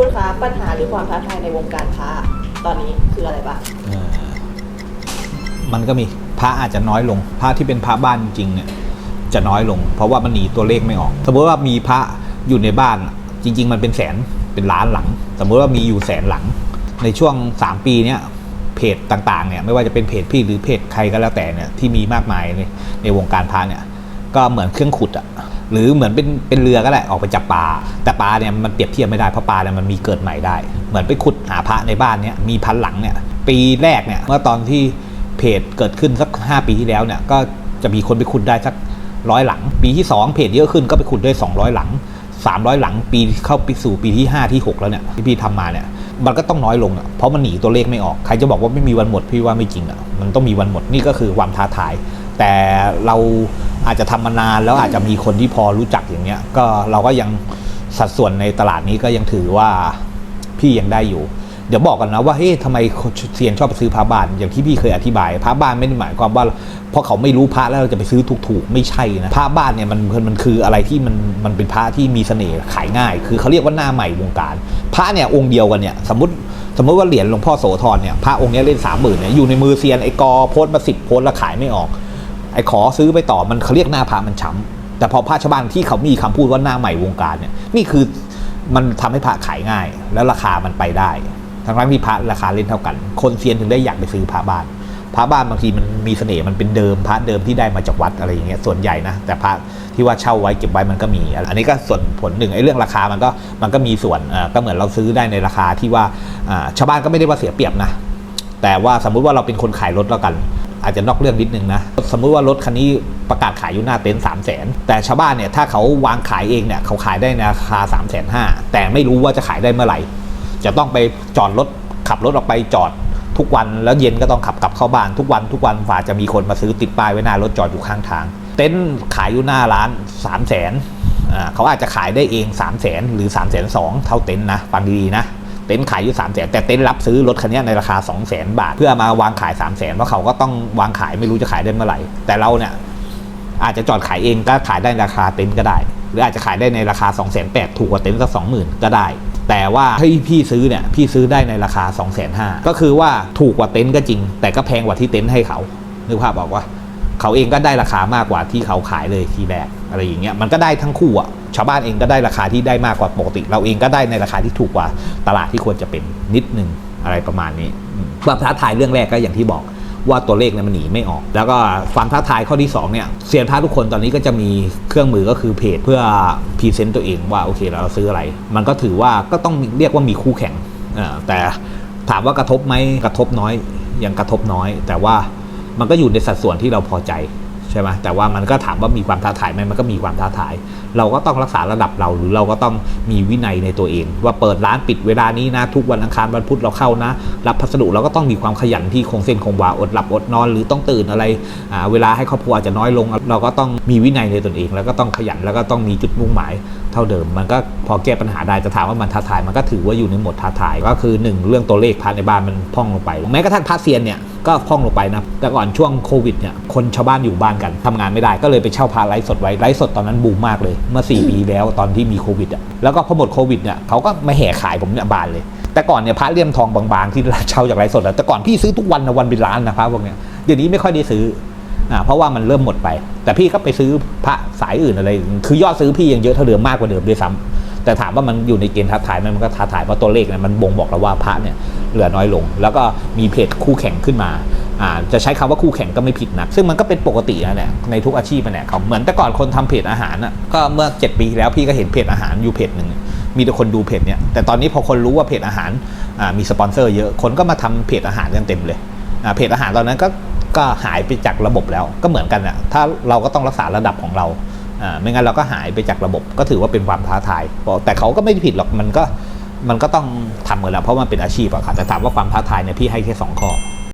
พุทธคะปัญหาหรือความท้าทายในวงการพระตอนนี้คืออะไรบ้างเอ่อมันก็มีพระอาจจะน้อยลง พระที่เป็นพระบ้านจริงๆเนี่ยจะน้อยลง เพราะว่ามันหนีตัวเลขไม่ออก สมมติว่ามีพระอยู่ในบ้านจริง ๆ มันเป็นแสนเป็นล้านหลัง สมมติว่ามีอยู่แสนหลัง ในช่วง 3 ปีเนี้ยเพจต่างๆเนี่ยไม่ว่าจะเป็นเพจพี่หรือเพจใครก็แล้วแต่เนี่ยที่มีมากมายในในวงการพระเนี่ยก็เหมือนเครื่องขุดอะ หรือเหมือนเป็นเป็นเรือก็ได้ออกไปจับปลาแต่ปลาเนี่ยมันเปรียบเทียบไม่ได้เพราะปลาเนี่ยมันมีเกิดใหม่ได้ เหมือนไปขุดหาพระในบ้านเนี่ยมีพันหลังเนี่ยปีแรกเนี่ยเมื่อตอนที่เพจเกิดขึ้นสัก 5 ปีที่แล้วเนี่ยก็จะมีคนไปขุดได้สักร้อยหลัง ปีที่ 2 เพจเยอะขึ้นก็ไปขุดได้ 200 หลัง 300 หลังปีเข้าปีสู่ปีที่ 5 ที่ 6 แล้วเนี่ยที่พี่ทำมาเนี่ยมันก็ต้องน้อยลงอะเพราะมันหนีตัวเลขไม่ออก ใครจะบอกว่าไม่มีวันหมดพี่ว่าไม่จริงอะมันต้องมีวันหมดนี่ก็คือความท้าทาย แต่เราอาจจะทำมานานแล้วอาจจะมีคนที่พอรู้จักอย่างเงี้ย ก็เราก็ยังสัดส่วนในตลาดนี้ก็ยังถือว่าพี่ยังได้อยู่ เดี๋ยวบอกกันนะว่าเฮ้ยทำไมเซียนชอบไปซื้อพระบ้าน อย่างที่พี่เคยอธิบายพระบ้านไม่ได้หมายความว่าเพราะเขาไม่รู้พระแล้วเราจะไปซื้อถูกๆไม่ใช่นะพระบ้านเนี่ยมันมันคืออะไรที่มันมันเป็นพระที่มีเสน่ห์ขายง่าย คือเขาเรียกว่าหน้าใหม่วงการ พระเนี่ยองค์เดียวกันเนี่ยสมมติสมมติว่าเหรียญหลวงพ่อโสธรเนี่ยพระองค์นี้เล่นสามหมื่นเนี่ยอยู่ในมือเซียนไอ้กอโพสมาสิบโพสแล้วขายไม่ออก ไอ้ขอซื้อไปต่อมันเขาเรียกหน้าพระมันช้ำแต่พอพระชาวบ้านที่เขามีคำพูดว่าหน้าใหม่วงการเนี่ยนี่คือมันทำให้พระขายง่าย แล้วราคามันไปได้ทั้งนั้นที่พระราคาเล่นเท่ากัน คนเซียนถึงได้อยากไปซื้อพระบ้านพระบ้านบางทีมันมีเสน่ห์มันเป็นเดิมพระเดิมที่ได้มาจากวัดอะไรอย่างเงี้ยส่วนใหญ่นะแต่พระที่ว่าเช่าไว้เก็บไว้มันก็มี อันนี้ก็ส่วนผลหนึ่งไอ้เรื่องราคามันก็มันก็มีส่วนอ่าก็เหมือนเราซื้อได้ในราคาที่ว่าอ่าชาวบ้านก็ไม่ได้ว่าเสียเปรียบนะแต่ว่าสมมุติว่าเราเป็นคนขายรถแล้วกัน อาจจะนอกเรื่องนิดนึงนะสมมุติว่ารถคันนี้ประกาศขายอยู่หน้าเต็นท์สามแสนแต่ชาวบ้านเนี่ยถ้าเขาวางขายเองเนี่ยเขาขายได้ในราคา3ามแสนห้าแต่ไม่รู้ว่าจะขายได้เมื่อไหร่ จะต้องไปจอดรถขับรถออกไปจอดทุกวันแล้วเย็นก็ต้องขับกลับเข้าบ้านทุกวันทุกวันฝ่าจะมีคนมาซื้อติดป้ายไว้หน้ารถจอดอยู่ข้างทาง เต็นท์ขายอยู่หน้าร้าน3ามแสนเขาอาจจะขายได้เอง3ามแสนหรือ3ามแสนสองเท่าเต็นท์นะฟังดีๆนะ เต็นท์ขายอยู่3 0 0 0 0 0แต่เต็นท์รับซื้อรถคันนี้ในราคา2 0 0 0 0 0 บาท เพื่อมาวางขาย3 0 0 0 0 0เพราะเขาก็ต้องวางขายไม่รู้จะขายได้เมื่อไหร่ แต่เราเนี่ยอาจจะจอดขายเองก็ขายได้ราคาเต็นท์ก็ได้ หรืออาจจะขายได้ในราคา 2 8 0 0 0ถูกกว่าเต็นท์สัก20,000 ก็ได้ แต่ว่าให้พี่ซื้อเนี่ยพี่ซื้อได้ในราคา 2 5 0 0 0ก็คือว่าถูกกว่าเต็นท์ก็จริง แต่ก็แพงกว่าที่เต็นท์ให้เขานึกภาพบอกว่า เขาเองก็ได้ราคามากกว่าที่เขาขายเลยทีแรกอะไรอย่างเงี้ยมันก็ได้ทั้งคู่อะชาวบ้านเองก็ได้ราคาที่ได้มากกว่าปกติ เราเองก็ได้ในราคาที่ถูกกว่าตลาดที่ควรจะเป็นนิดนึงอะไรประมาณนี้ความท้าทายเรื่องแรกก็อย่างที่บอกว่าตัวเลขเนี่ยมันหนีไม่ออก แล้วก็ความท้าทายข้อที่สองเนี่ยเซียนพระทุกคนตอนนี้ก็จะมีเครื่องมือก็คือเพจเพื่อพรีเซนต์ตัวเองว่าโอเคเราซื้ออะไร มันก็ถือว่าก็ต้องเรียกว่ามีคู่แข่งแต่ถามว่ากระทบไหมกระทบน้อยยังกระทบน้อย แต่ว่า มันก็อยู่ในสัดส่วนที่เราพอใจใช่ไหมแต่ว่ามันก็ถามว่ามีความท้าทายไหมมันก็มีความท้าทาย เราก็ต้องรักษาระดับเราหรือเราก็ต้องมีวินัยในตัวเอง ว่าเปิดร้านปิดเวลานี้นะทุกวันอังคารวันพุธเราเข้านะ รับพัสดุเราก็ต้องมีความขยันที่คงเส้นคงวาอดหลับอดนอน หรือต้องตื่นอะไรเวลาให้ครอบครัวอาจจะน้อยลง เราก็ต้องมีวินัยในตนเอง แล้วก็ต้องขยันแล้วก็ต้องมีจุดมุ่งหมายเท่าเดิม มันก็พอแก้ปัญหาได้จะถามว่ามันท้าทาย มันก็ถือว่าอยู่ในหมดท้าทายก็คือหนึ่งเรื่องตัวเลขพาในบ้านมันพ่องลงไป แม้กระทั่งพาเซียนเนี่ย ก็พ่องลงไปนะแต่ก่อนช่วงโควิดเนี่ยคนชาวบ้านอยู่บ้านกันทำงานไม่ได้ก็เลยไปเช่าพาไลฟ์สดไว้ไลฟ์สดตอนนั้นบูมมากเลยเมื่อ 4 ปีแล้วตอนที่มีโควิดอะแล้วก็พอหมดโควิดเนี่ยเขาก็มาแห่ขายผมเนี่ยบานเลย แต่ก่อนเนี่ยพระเลี่ยมทองบางๆที่เช่าจากไลฟ์สดแต่ก่อนพี่ซื้อทุกวันนะวันเป็นล้านนะพระพวกเนี้ยเดี๋ยวนี้ไม่ค่อยได้ซื้ออ่าเพราะว่ามันเริ่มหมดไป แต่พี่ก็ไปซื้อพระสายอื่นอะไร คือยอดซื้อพี่ยังเยอะเท่าเดิมมากกว่าเดิมด้วยซ้ำแต่ถามว่ามันอยู่ในเกณฑ์ท้าทายมันก็ท้าทายเพราะตัวเลขเนี่ยมันบ่งบอกเราว่าพระเนี่ย เหลือน้อยลง แล้วก็มีเพจคู่แข่งขึ้นมาจะใช้คำว่าคู่แข่งก็ไม่ผิดนะซึ่งมันก็เป็นปกตินะเนี่ยในทุกอาชีพนะเนี่ยเขาเหมือนแต่ก่อนคนทำเพจอาหารน่ะก็เมื่อ 7 ปีที่แล้วพี่ก็เห็นเพจอาหารอยู่เพจหนึ่งมีแต่คนดูเพจเนี่ยแต่ตอนนี้พอคนรู้ว่าเพจอาหารมีสปอนเซอร์เยอะคนก็มาทำเพจอาหารกันเต็มเลยเพจอาหารตอนนั้นก็ก็หายไปจากระบบแล้วก็เหมือนกันอะถ้าเราก็ต้องรักษาระดับของเราไม่งั้นเราก็หายไปจากระบบก็ถือว่าเป็นความท้าทายแต่เขาก็ไม่ผิดหรอกมันก็ มันก็ต้องทำกันแล้วเพราะมันเป็นอาชีพอะค่ะแต่ถามว่าความท้าทายเนี่ยพี่ให้แค่สองข้อ